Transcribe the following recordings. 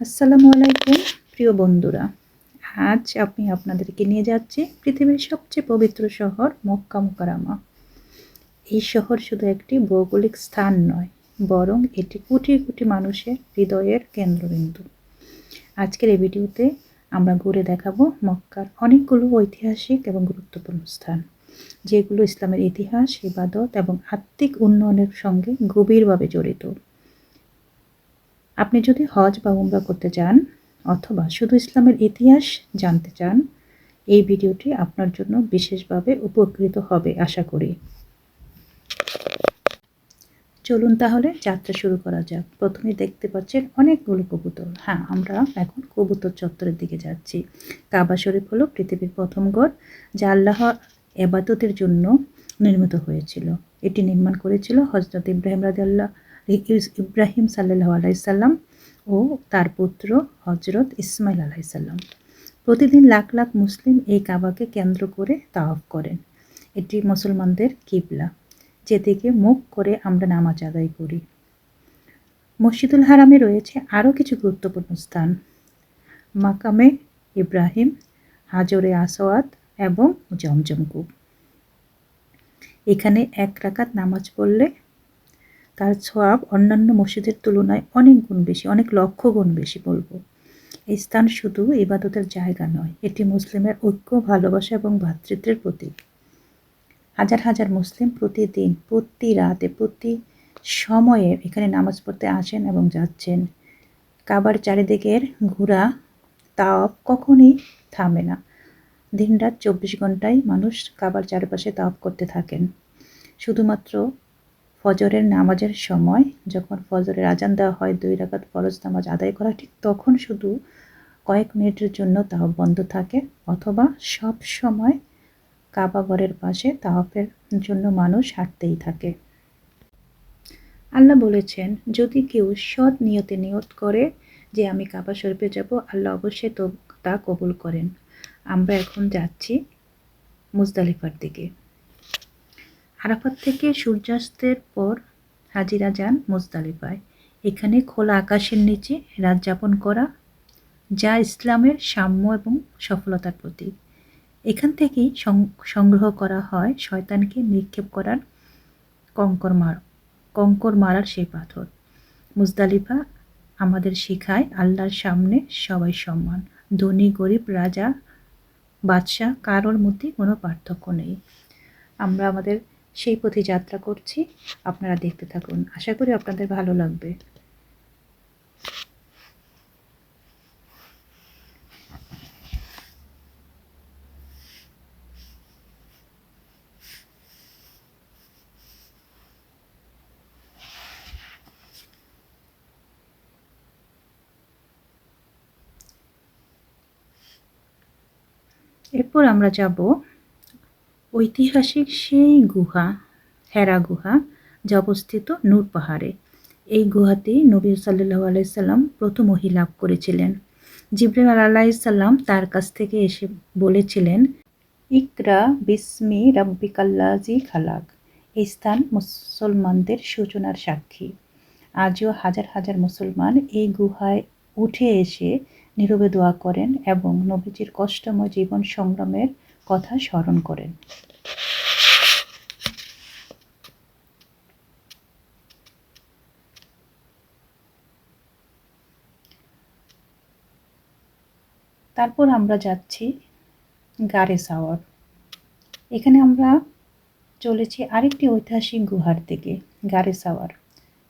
আসসালামু আলাইকুম, প্রিয় বন্ধুরা। আজ আমি আপনাদেরকে নিয়ে যাচ্ছি পৃথিবীর সবচেয়ে পবিত্র শহর মক্কা মুকারামা এই শহর শুধু একটি ভৌগোলিক স্থান নয়, বরং এটি কোটি কোটি মানুষের হৃদয়ের কেন্দ্রবিন্দু। আজকের এই ভিডিওতে আমরা ঘুরে দেখাবো মক্কার অনেকগুলো ঐতিহাসিক এবং গুরুত্বপূর্ণ স্থান, যেগুলো ইসলামের ইতিহাস, ইবাদত এবং আত্মিক উন্নয়নের সঙ্গে গভীরভাবে জড়িত। আপনি যদি হজ বা উমরা করতে চান অথবা শুধু ইসলামের ইতিহাস জানতে চান, এই ভিডিওটি আপনার জন্য বিশেষভাবে উপকৃত হবে, আশা করি। চলুন তাহলে যাত্রা শুরু করা যাক। প্রথমে দেখতে পাচ্ছেন অনেকগুলো কবুতর। হ্যাঁ আমরা এখন কবুতর চত্বরের দিকে যাচ্ছি। কাবা শরীফ হলো পৃথিবীর প্রথম গড়, যা আল্লাহ এবাদতের জন্য নির্মিত হয়েছিল। এটি নির্মাণ করেছিল হজরত ইব্রাহিম রাজি আল্লাহ ইব্রাহিম সাল্লাহ আলাইসাল্লাম ও তার পুত্র হজরত ইসমাইল আলাইসাল্লাম প্রতিদিন লাখ লাখ মুসলিম এই কাবাকে কেন্দ্র করে তাওয়াফ করেন। এটি মুসলমানদের কিবলা যেদিকে মুখ করে আমরা নামাজ আদায় করি। মসজিদুল হারামে রয়েছে আরও কিছু গুরুত্বপূর্ণ স্থান। মাকামে ইব্রাহিম, হাজরে আসওয়াত এবং জমজমকূপ এখানে এক রাকাত নামাজ পড়লে তার ছোয়াব অন্যান্য মসজিদের তুলনায় অনেক গুণ বেশি, অনেক লক্ষ গুণ বেশি বলব। এই স্থান শুধু ইবাদতের জায়গা নয়, এটি মুসলিমের ঐক্য, ভালোবাসা এবং ভ্রাতৃত্বের প্রতীক। হাজার হাজার মুসলিম প্রতিদিন, প্রতি রাতে, প্রতি সময়ে এখানে নামাজ পড়তে আসেন এবং যাচ্ছেন। কাবার চারিদিকের ঘোরা তাও কখনই থামে না। দিনরাত চব্বিশ ঘন্টায় মানুষ কাবার চারপাশে তাপ করতে থাকেন। শুধুমাত্র ফজরের নামাজের সময় যখন ফজরের আজান দেওয়া হয়, দুই রাকাত ফরজ নামাজ আদায় করা, ঠিক তখন শুধু কয়েক মিনিটের জন্য তাও বন্ধ থাকে অথবা সব সময় কাবা ঘরের পাশে তাওয়াফের জন্য মানুষ হাঁটতেই থাকে। আল্লাহ বলেছেন, যদি কেউ সৎ নিয়তে নিয়ত করে যে আমি কাবা শরীফে যাব, আল্লাহ অবশ্যই তো তা কবুল করেন। আমরা এখন যাচ্ছি মুজদালিফার দিকে। আরাফাত থেকে সূর্যাস্তের পর হাজিরা যান মুজদালিফায়। এখানে খোলা আকাশের নিচে রাত যাপন করা, যা ইসলামের সাম্য এবং সফলতার প্রতীক। এখান থেকেই সংগ্রহ করা হয় শয়তানকে নিক্ষেপ করার কঙ্কর মার কঙ্কর মারার সেই পাথর। মুজদালিফা আমাদের শেখায় আল্লাহর সামনে সবাই সম্মান ধনী, গরিব, রাজা, বাদশাহ, কারোর মধ্যে কোনো পার্থক্য নেই। আমরা আমাদের সেই পথে যাত্রা করছি। আপনারা দেখতে থাকুন। আশা করি আপনাদের ভালো লাগবে। এরপর আমরা যাব ঐতিহাসিক সেই গুহা, হেরা গুহা, যা অবস্থিত নূর পাহাড়ে। এই গুহাতে নবী সাল্লু আলাইসাল্লাম প্রথম ওহি লাভ করেছিলেন। জিব্রাইল আলাইসাল্লাম তার কাছ থেকে এসে বলেছিলেন, ইকরা বিসমি রাব্বিকাল্লাজি খালাক। এই স্থান মুসলমানদের সূচনার সাক্ষী। আজও হাজার হাজার মুসলমান এই গুহায় উঠে এসে নীরবে দোয়া করেন এবং নবীজির কষ্টময় জীবন সংগ্রামের কথা স্মরণ করেন। তারপর আমরা যাচ্ছি গারে সাওয়ার এখানে আমরা চলেছি আরেকটি ঐতিহাসিক গুহার দিকে গারে সাওয়ার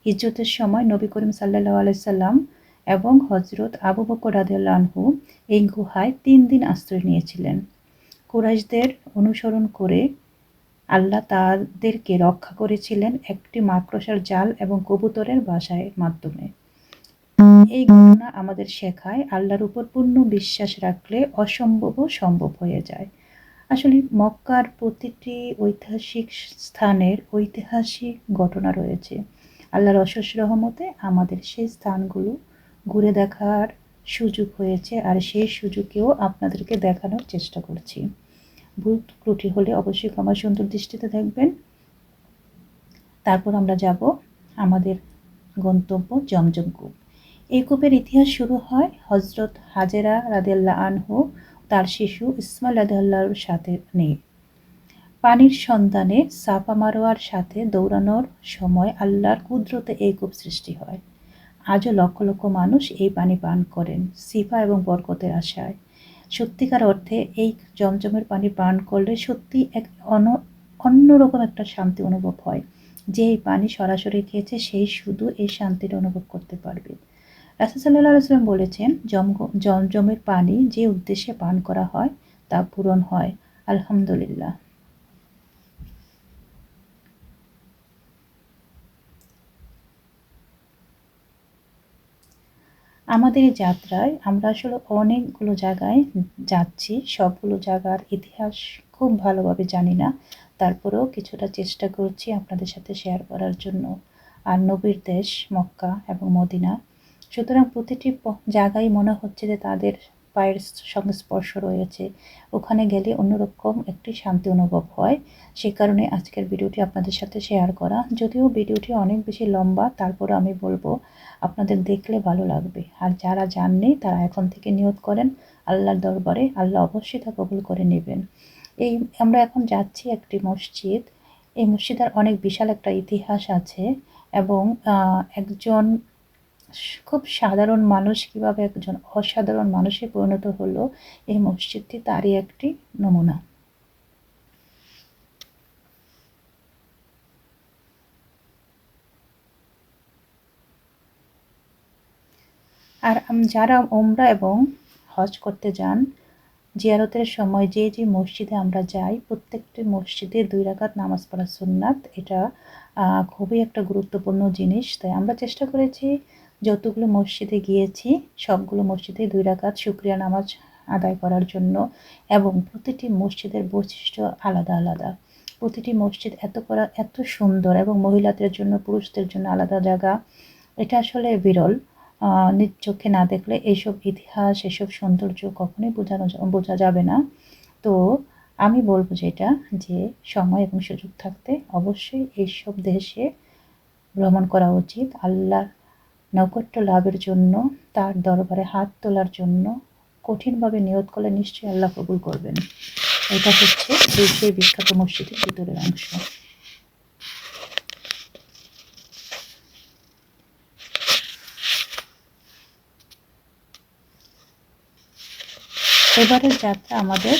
হিজরতের সময় নবী করিম সাল্লাহ আলাইসাল্লাম এবং হজরত আবু বকর রাদেলানহু এই গুহায় তিন দিন আশ্রয় নিয়েছিলেন। কুরাইশদের অনুসরণ করে আল্লাহ তাদেরকে রক্ষা করেছিলেন একটি মাকড়সার জাল এবং কবুতরের বাসায় মাধ্যমে। এই ঘটনা আমাদের শেখায় আল্লাহর উপর পূর্ণ বিশ্বাস রাখলে অসম্ভবও সম্ভব হয়ে যায়। আসলে মক্কার প্রতিটি ঐতিহাসিক স্থানের ঐতিহাসিক ঘটনা রয়েছে। আল্লাহর অশেষ রহমতে আমাদের সেই স্থানগুলো ঘুরে দেখার সুযোগ হয়েছে আর সেই সুযোগেও আপনাদেরকে দেখানোর চেষ্টা করছি। ভুল ত্রুটি হলে অবশ্যই ক্ষমা সুন্দর দৃষ্টিতে দেখবেন। তারপর আমরা যাব আমাদের গন্তব্য জমজম কূপ। এই কূপের ইতিহাস শুরু হয় হজরত হাজেরা রাদেল্লা আনহু, তার শিশু ইসমাইল রাদেল্লার সাথে নিয়ে। পানির সন্ধানে সাফা মারোয়ার সাথে দৌড়ানোর সময় আল্লাহর কুদরতে এই কূপ সৃষ্টি হয়। আজও লক্ষ লক্ষ মানুষ এই পানি পান করেন, সিফা এবং বরকতের আশায়। সত্যিকার অর্থে এই জমজমের পানি পান করলে সত্যি এক অন, অন্যরকম একটা শান্তি অনুভব হয়। যে এই পানি সরাসরি খেয়েছে, সেই শুধু এই শান্তিটা অনুভব করতে পারবে। রাসুল সাল্লাহ আলাইসাল্লাম বলেছেন, জম, জমজমের পানি যে উদ্দেশ্যে পান করা হয়, তা পূরণ হয়। আলহামদুলিল্লাহ। আমাদের এই যাত্রায় আমরা আসলে অনেকগুলো জায়গায় যাচ্ছি। সবগুলো জায়গার ইতিহাস খুব ভালোভাবে জানি না। তারপরেও কিছুটা চেষ্টা করছি আপনাদের সাথে শেয়ার করার জন্য। আর নবীর দেশ মক্কা এবং মদিনা। সুতরাং প্রতিটি জায়গায় মনে হচ্ছে যে তাদের পায়ের সংস্পর্শ রয়েছে। ওখানে গেলে অন্যরকম একটি শান্তি অনুভব হয়। সে কারণে আজকের ভিডিওটি আপনাদের সাথে শেয়ার করা। যদিও ভিডিওটি অনেক বেশি লম্বা তারপরে আমি বলব, আপনাদের দেখলে ভালো লাগবে। আর যারা জাননি, তারা এখন থেকে নিয়ত করেন, আল্লাহর দরবারে আল্লাহ অবশ্যই তা কবুল করে নেবেন। এই, আমরা এখন যাচ্ছি একটি মসজিদ। এই মসজিদের অনেক বিশাল একটা ইতিহাস আছে এবং একজন খুব সাধারণ মানুষ, কীভাবে একজন অসাধারণ মানুষে পরিণত হলো এই মসজিদটি, তারই একটি নমুনা। আর যারা ওমরা এবং হজ করতে যান, জিয়ারতের সময় যে যে মসজিদে আমরা যাই, প্রত্যেকটি মসজিদে দুই রাকাত নামাজ পড়া সুন্নাত, এটা খুবই একটা গুরুত্বপূর্ণ জিনিস। তাই আমরা চেষ্টা করেছি যতগুলো মসজিদে গিয়েছি, সবগুলো মসজিদে দুই রাকাত শুক্রিয়া নামাজ আদায় করার জন্য এবং প্রতিটি মসজিদের বৈশিষ্ট্য আলাদা আলাদা। প্রতিটি মসজিদ এত করা, এত সুন্দর এবং মহিলাদের জন্য, পুরুষদের জন্য আলাদা জায়গা। এটা আসলে বিরল। নিজ চোখে না দেখলে এইসব ইতিহাস, এসব সৌন্দর্য কখনোই বোঝানো বোঝা যাবে না। তো আমি বলব যেটা যে সময় এবং সুযোগ থাকতে অবশ্যই এইসব দেশে ভ্রমণ করা উচিত। আল্লাহর নৈকট্য লাভের জন্য, তার দরবারে হাত তোলার জন্য কঠিনভাবে নিয়ত করলে নিশ্চয়ই আল্লাহ কবুল করবেন। এটা হচ্ছে সেই বিখ্যাত মসজিদের ভিতরের অংশ। এবারের যাত্রা আমাদের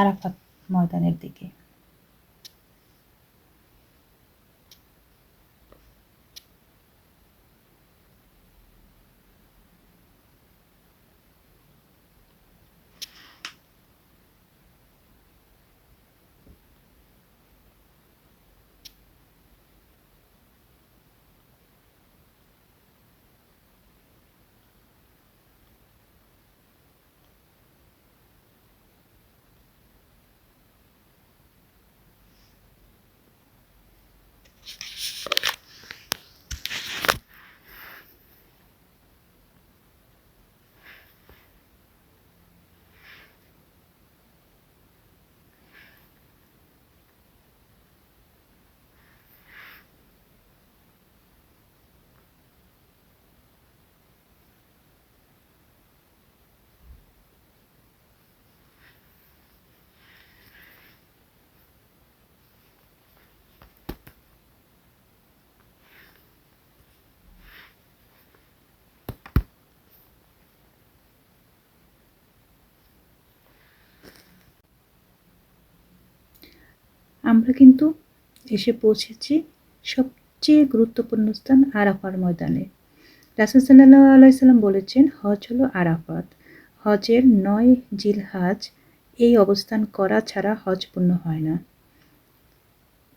আরাফাত ময়দানের দিকে। আমরা কিন্তু এসে পৌঁছেছি সবচেয়ে গুরুত্বপূর্ণ স্থান আরাফার ময়দানে। রাসুল সাল্লাহ আলাইসাল্লাম বলেছেন, হজ হলো আরাফাত। হজের নয় জিলহাজ এই অবস্থান করা ছাড়া হজ পূর্ণ হয় না।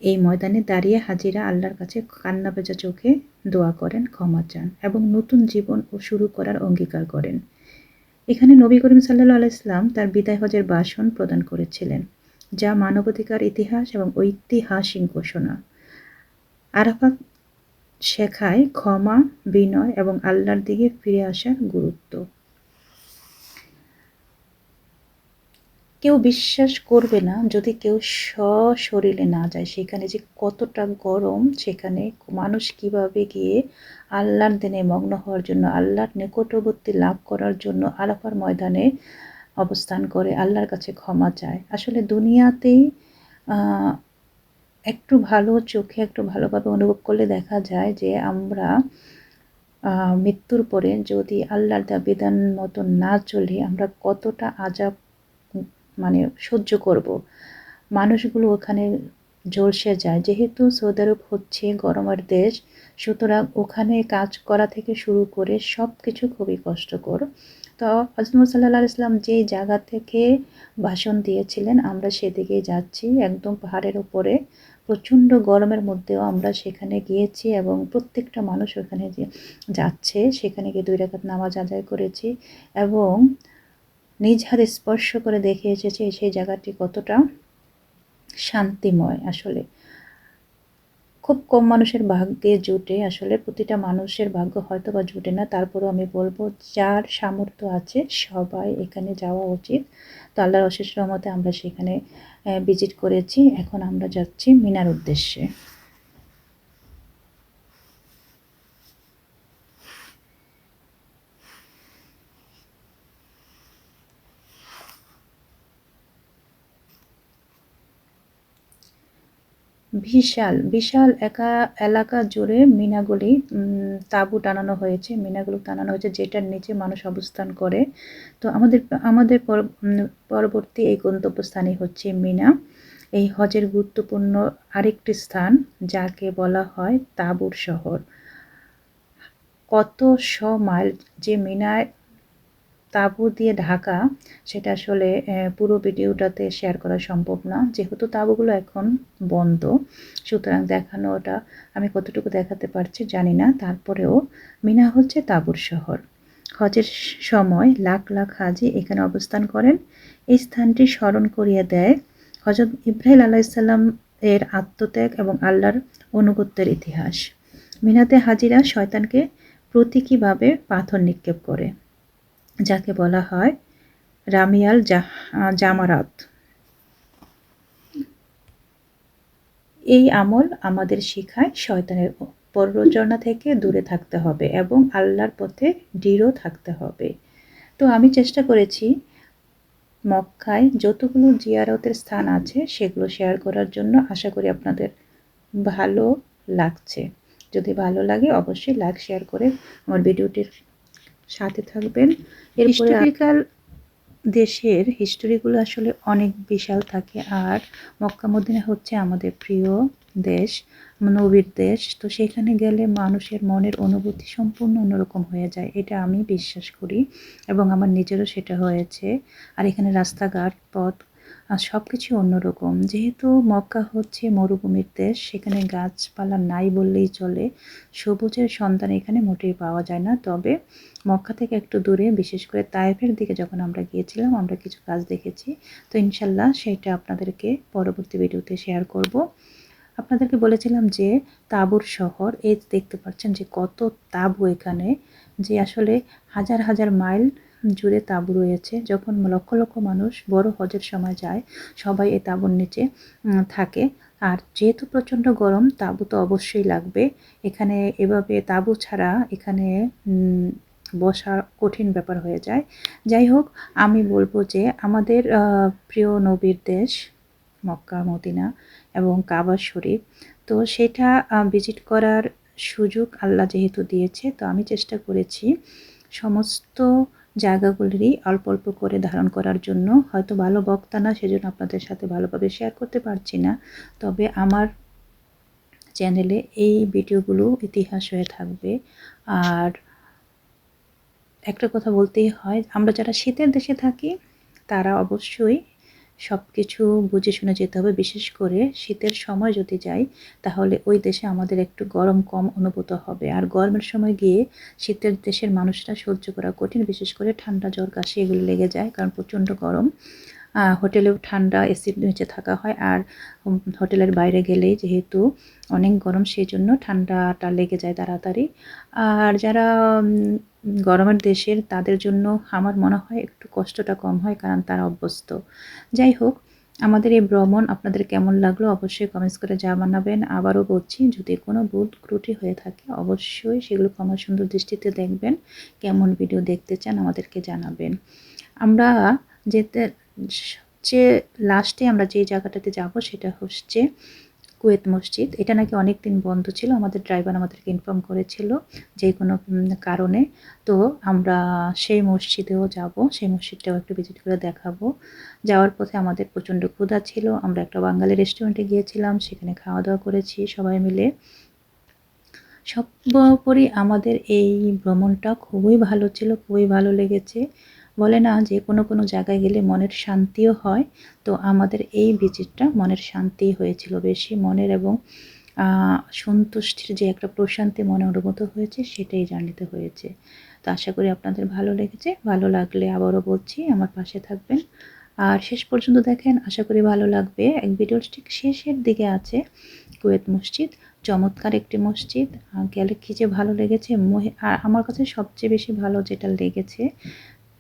এই ময়দানে দাঁড়িয়ে হাজিরা আল্লাহর কাছে কান্না বেজা চোখে দোয়া করেন, ক্ষমা চান এবং নতুন জীবন ও শুরু করার অঙ্গীকার করেন। এখানে নবী করিম সাল্লাহ আলাইসলাম তার বিদায় হজের বাসন প্রদান করেছিলেন। যা মানবাধিকার, ইতিহাস এবং ঐতিহাসিক ঘোষণা। আরাফাত শেখায় ক্ষমা, বিনয় এবং আল্লাহর দিকে ফিরে আসার গুরুত্ব। কেউ বিশ্বাস করবে না যদি কেউ সশরীরে না যায়। সেখানে যে কতটা গরম, সেখানে মানুষ কীভাবে গিয়ে আল্লাহর দিনে মগ্ন হওয়ার জন্য, আল্লাহর নিকটবর্তী লাভ করার জন্য আরাফার ময়দানে অবস্থান করে, আল্লাহর কাছে ক্ষমা চায়। আসলে দুনিয়াতেই একটু ভালো চোখে, একটু ভালোভাবে অনুভব করলে দেখা যায় যে আমরা মৃত্যুর পরে যদি আল্লাহর দা বিধান মতো না চলে, আমরা কতটা আজাব মানে সহ্য করব। মানুষগুলো ওখানে জলসে যায়। যেহেতু সৌদি আরব হচ্ছে গরমের দেশ, সুতরাং ওখানে কাজ করা থেকে শুরু করে সব কিছু খুবই কষ্টকর। তো হজরত সাল্লাহ ইসলাম যে জায়গা থেকে ভাষণ দিয়েছিলেন, আমরা সেদিকেই যাচ্ছি। একদম পাহাড়ের উপরে। প্রচণ্ড গরমের মধ্যেও আমরা সেখানে গিয়েছি এবং প্রত্যেকটা মানুষ ওখানে যাচ্ছে, সেখানে গিয়ে দুই রেখাত নামাজ আদায় করেছি এবং নিজ হাতে স্পর্শ করে দেখে এসেছে, সেই জায়গাটি কতটা শান্তিময় আসলে। খুব কম মানুষের ভাগ্যে জুটে। আসলে প্রতিটা মানুষের ভাগ্য হয়তো বা জোটে না, তারপরেও আমি বলব যার সামর্থ্য আছে সবাই এখানে যাওয়া উচিত। তো আল্লাহর অশেষ রহমতে আমরা সেখানে ভিজিট করেছি। এখন আমরা যাচ্ছি মিনার উদ্দেশ্যে। বিশাল বিশাল একা, এলাকা জুড়ে মিনাগুলি তাঁবু টানানো হয়েছে। মিনাগুলো টানানো হয়েছে যেটার নিচে মানুষ অবস্থান করে। তো আমাদের আমাদের পরবর্তী এই গন্তব্যস্থানই হচ্ছে মিনা। এই হজের গুরুত্বপূর্ণ আরেকটি স্থান যাকে বলা হয় তাঁবুর শহর। কত শ মাইল যে মিনায় তাঁবু দিয়ে ঢাকা, সেটা আসলে পুরো ভিডিওটাতে শেয়ার করা সম্ভব না। যেহেতু তাঁবুগুলো এখন বন্ধ, সুতরাং দেখানোটা আমি কতটুকু দেখাতে পারছি জানি না। তারপরেও মিনা হচ্ছে তাঁবুর শহর। হজের সময় লাখ লাখ হাজি এখানে অবস্থান করেন। এই স্থানটি স্মরণ করিয়ে দেয় হজরত ইব্রাহিম আলাইসাল্লাম এর আত্মত্যাগ এবং আল্লাহর অনুগত্যের ইতিহাস। মিনাতে হাজিরা শয়তানকে প্রতীকীভাবে পাথর নিক্ষেপ করে। যাকে বলা হয় রামিয়াল জামারাত। এই আমল আমাদের শিখায় শয়তানের প্ররোচনা থেকে দূরে থাকতে হবে এবং আল্লাহর পথে দৃঢ় থাকতে হবে। তো আমি চেষ্টা করেছি মক্কায় যতগুলো জিয়ারতের স্থান আছে সেগুলো শেয়ার করার জন্য। আশা করি আপনাদের ভালো লাগছে। যদি ভালো লাগে অবশ্যই লাইক, শেয়ার করে আমার ভিডিওটির সাথে থাকবেন। হিস্টোরিক্যাল দেশের হিস্টোরিগুলো আসলে অনেক বিশাল থাকে। আর মক্কা মদিনা হচ্ছে আমাদের প্রিয় দেশ নবীর দেশ। তো সেখানে গেলে মানুষের মনের অনুভূতি সম্পূর্ণ অন্যরকম হয়ে যায়। এটা আমি বিশ্বাস করি এবং আমার নিজেরও সেটা হয়েছে। আর এখানে রাস্তাঘাট পথ সব কিছু অন্যরকম। যেহেতু মক্কা হচ্ছে মরুভূমির দেশ, সেখানে গাছপালা নাই বললেই চলে। সবুজের সন্তান এখানে মোটেই পাওয়া যায় না। তবে মক্কা থেকে একটু দূরে, বিশেষ করে তায়েফের দিকে যখন আমরা গিয়েছিলাম, আমরা কিছু গাছ দেখেছি। তো ইনশাল্লাহ সেটা আপনাদেরকে পরবর্তী ভিডিওতে শেয়ার করব। আপনাদেরকে বলেছিলাম যে তাঁবুর শহর, এই দেখতে পাচ্ছেন যে কত তাঁবু এখানে, যে আসলে হাজার হাজার মাইল জুড়ে তাঁবু রয়েছে। যখন লক্ষ লক্ষ মানুষ বড় হজের সময় যায়, সবাই এই তাঁবুর নিচে থাকে। আর যেহেতু প্রচণ্ড গরম, তাঁবু তো অবশ্যই লাগবে। এখানে এভাবে তাঁবু ছাড়া এখানে বসা কঠিন ব্যাপার হয়ে যায়। যাই হোক, আমি বলব যে আমাদের প্রিয় নবীর দেশ মক্কা, মদিনা এবং কাবা শরীফ। তো সেটা ভিজিট করার সুযোগ আল্লাহ যেহেতু দিয়েছে, তো আমি চেষ্টা করেছি সমস্ত জায়গাগুলিরই অল্প অল্প করে ধারণ করার জন্য হয়তো ভালো বক্তা না, সেজন্য আপনাদের সাথে ভালোভাবে শেয়ার করতে পারছি না। তবে আমার চ্যানেলে এই ভিডিওগুলো ইতিহাস হয়ে থাকবে। আর একটা কথা বলতেই হয়, আমরা যারা শীতের দেশে থাকি, তারা অবশ্যই সব কিছু বুঝে শুনে যেতে হবে। বিশেষ করে শীতের সময় যদি যাই, তাহলে ওই দেশে আমাদের একটু গরম কম অনুভূত হবে। আর গরমের সময় গিয়ে শীতের দেশের মানুষরা সহ্য করা কঠিন। বিশেষ করে ঠান্ডা, জ্বর, কাশি এগুলো লেগে যায়, কারণ প্রচণ্ড গরম। হোটেলেও ঠান্ডা এসির নিচে থাকা হয়। আর হোটেলের বাইরে গেলেই যেহেতু অনেক গরম সেই জন্য ঠান্ডাটা লেগে যায় তাড়াতাড়ি। আর যারা গরমের দেশের, তাদের জন্য আমার মনে হয় একটু কষ্টটা কম হয়, কারণ তারা অভ্যস্ত। যাই হোক, আমাদের এই ভ্রমণ আপনাদের কেমন লাগল অবশ্যই কমেন্টস করে জানাবেন। আবারও বলছি, যদি কোনো ভুল ত্রুটি হয়ে থাকে, অবশ্যই সেগুলো ক্ষমা সুন্দর দৃষ্টিতে দেখবেন। কেমন ভিডিও দেখতে চান আমাদেরকে জানাবেন। আমরা যেতে সবচেয়ে লাস্টে আমরা যে জায়গাটাতে যাব সেটা হচ্ছে কুয়েত মসজিদ। এটা নাকি অনেক দিন বন্ধ ছিল, আমাদের ড্রাইভার আমাদেরকে ইনফর্ম করেছিল যে কোনো কারণে। তো আমরা সেই মসজিদেও যাব, সেই মসজিদটাও একটু ভিজিট করে দেখাবো। যাওয়ার পথে আমাদের প্রচণ্ড ক্ষুধা ছিল, আমরা একটা বাঙালি রেস্টুরেন্টে গিয়েছিলাম, সেখানে খাওয়া দাওয়া করেছি সবাই মিলে। সর্বোপরি আমাদের এই ভ্রমণটা খুবই ভালো ছিল, খুবই ভালো লেগেছে। বলে না যে কোনো কোনো জায়গায় গেলে মনের শান্তিও হয়। তো আমাদের এই ভিজিটটা মনের শান্তি হয়েছিল। বেশি মনের এবং সন্তুষ্টির যে একটা প্রশান্তি মনে অনুভূত হয়েছে সেটাই জানিতে হয়েছে। তো আশা করি আপনাদের ভালো লেগেছে। ভালো লাগলে আবারও বলছি, আমার পাশে থাকবেন। আর শেষ পর্যন্ত দেখেন, আশা করি ভালো লাগবে। এক ভিডিওর ঠিক শেষের দিকে আছে কুয়েত মসজিদ। চমৎকার একটি মসজিদ। গেলে কী যে ভালো লেগেছে আর আমার কাছে সবচেয়ে বেশি ভালো যেটা লেগেছে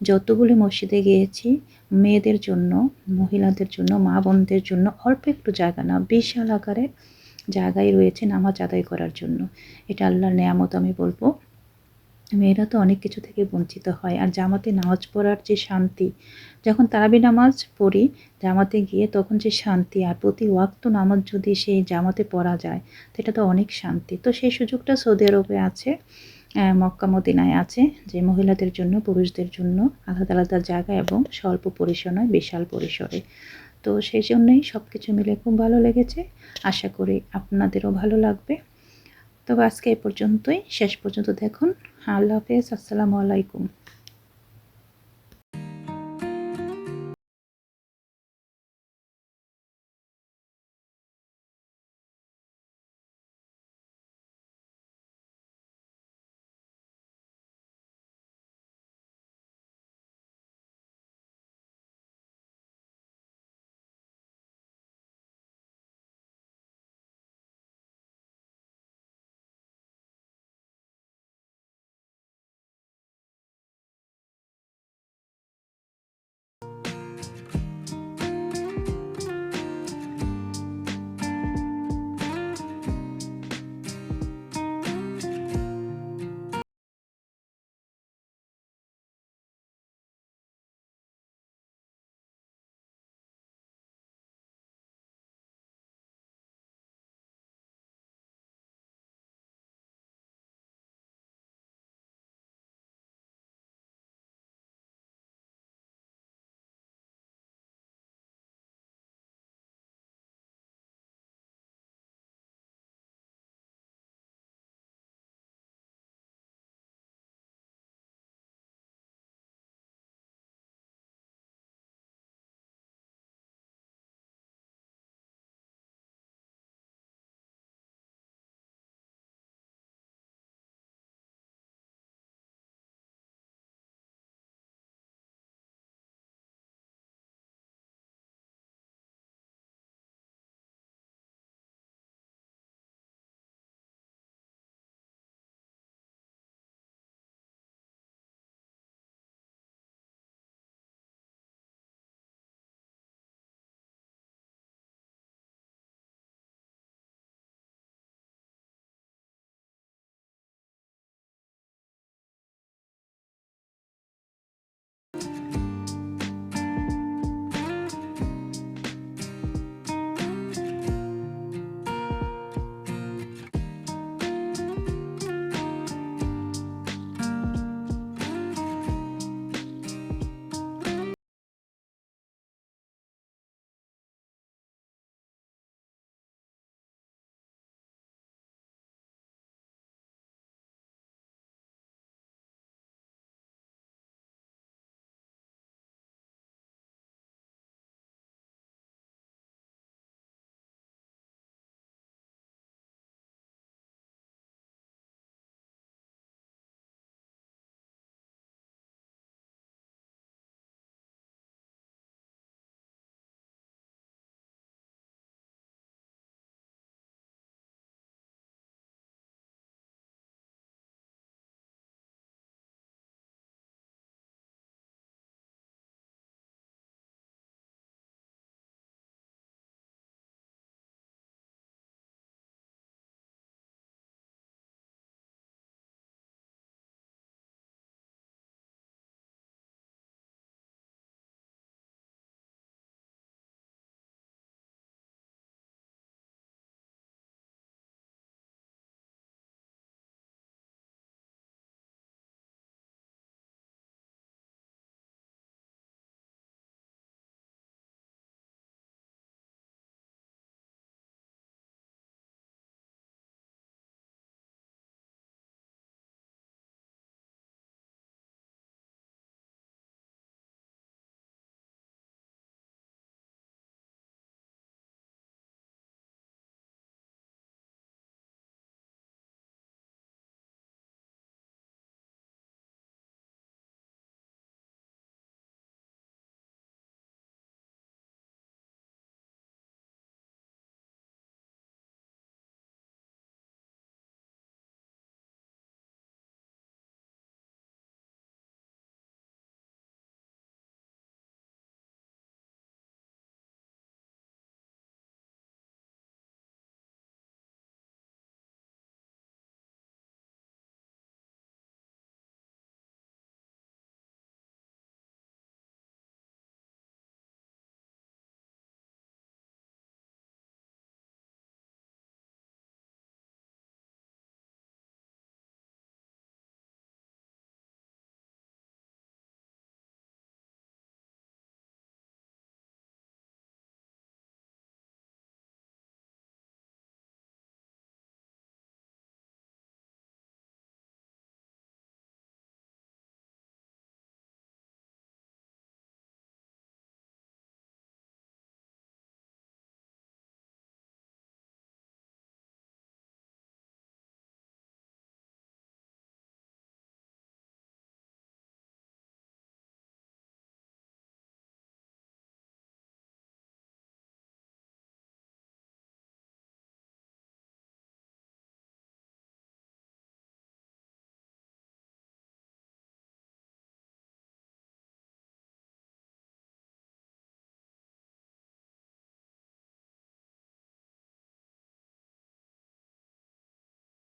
যতগুলি মসজিদে গিয়েছি, মেয়েদের জন্য, মহিলাদের জন্য মা বোনদের জন্য অল্প একটু জায়গা না, বিশাল আকারের জায়গায় রয়েছে নামাজ আদায় করার জন্য। এটা আল্লাহর নেয়ামত আমি বলব। মেয়েরা তো অনেক কিছু থেকে বঞ্চিত হয়। আর জামাতে নামাজ পড়ার যে শান্তি, যখন তারাবি নামাজ পড়ি, জামাতে গিয়ে তখন যে শান্তি আর প্রতি ওয়াক্ত নামাজ যদি সেই জামাতে পড়া যায় তো এটা তো অনেক শান্তি। তো সেই সুযোগটা সৌদি আরবে আছে। মক্কা মদিনায় আছে, যে মহিলাদের জন্য, পুরুষদের জন্য আলাদা আলাদা জায়গা এবং স্বল্প পরিসরে বিশাল পরিসরে। তো সেই জন্যই সব কিছু মিলে খুব ভালো লেগেছে। আশা করি আপনাদেরও ভালো লাগবে। তবে আজকে এ পর্যন্তই। শেষ পর্যন্ত দেখুন। আল্লাহ হাফেজ। আসসালামু আলাইকুম।